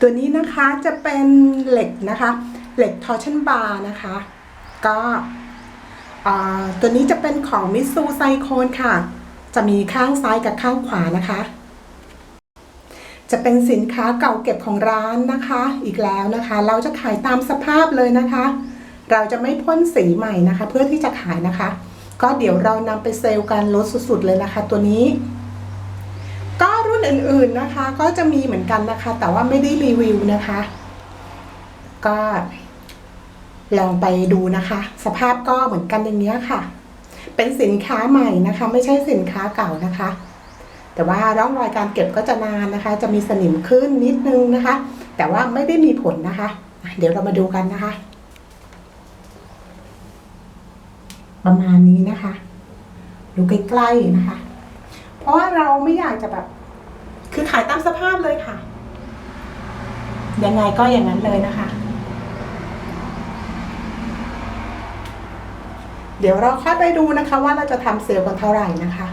ตัวนี้นะคะจะเป็นเหล็กนะคะ เหล็กทอร์ชันบาร์นะคะ ก็ตัวนี้จะเป็นของมิซูไซโคนค่ะ จะมีข้างซ้ายกับข้างขวานะคะ จะเป็นสินค้าเก่าเก็บของร้านนะคะ อีกแล้วนะคะ เราจะขายตามสภาพเลยนะคะ เราจะไม่พ่นสีใหม่นะคะ เพื่อที่จะขายนะคะ ก็เดี๋ยวเรานำไปเซลล์กันลดสุดๆเลยนะคะ ตัวนี้ อื่นๆนะคะ ก็จะมีเหมือนกันนะคะ แต่ว่าไม่ได้รีวิวนะคะ ก็ลองไปดูนะคะ สภาพก็เหมือนกันอย่างนี้ยค่ะ เป็นสินค้าใหม่นะคะ ไม่ใช่สินค้าเก่านะคะ แต่ว่าร่องรอยการเก็บก็จะนานนะคะ จะมีสนิมขึ้นนิดนึงนะคะ แต่ว่าไม่ได้มีผลนะคะอะเดี๋ยวเรามาดูกันนะคะ ประมาณนี้นะคะ ดูใกล้ๆนะคะ เพราะว่าเราไม่อยากจะแบบ คือขายตามสภาพเลยค่ะ ยังไงก็อย่างนั้นเลยนะคะ เดี๋ยวเราค่อยไปดูนะคะว่าเราจะทำเซลล์กันเท่าไหร่นะคะ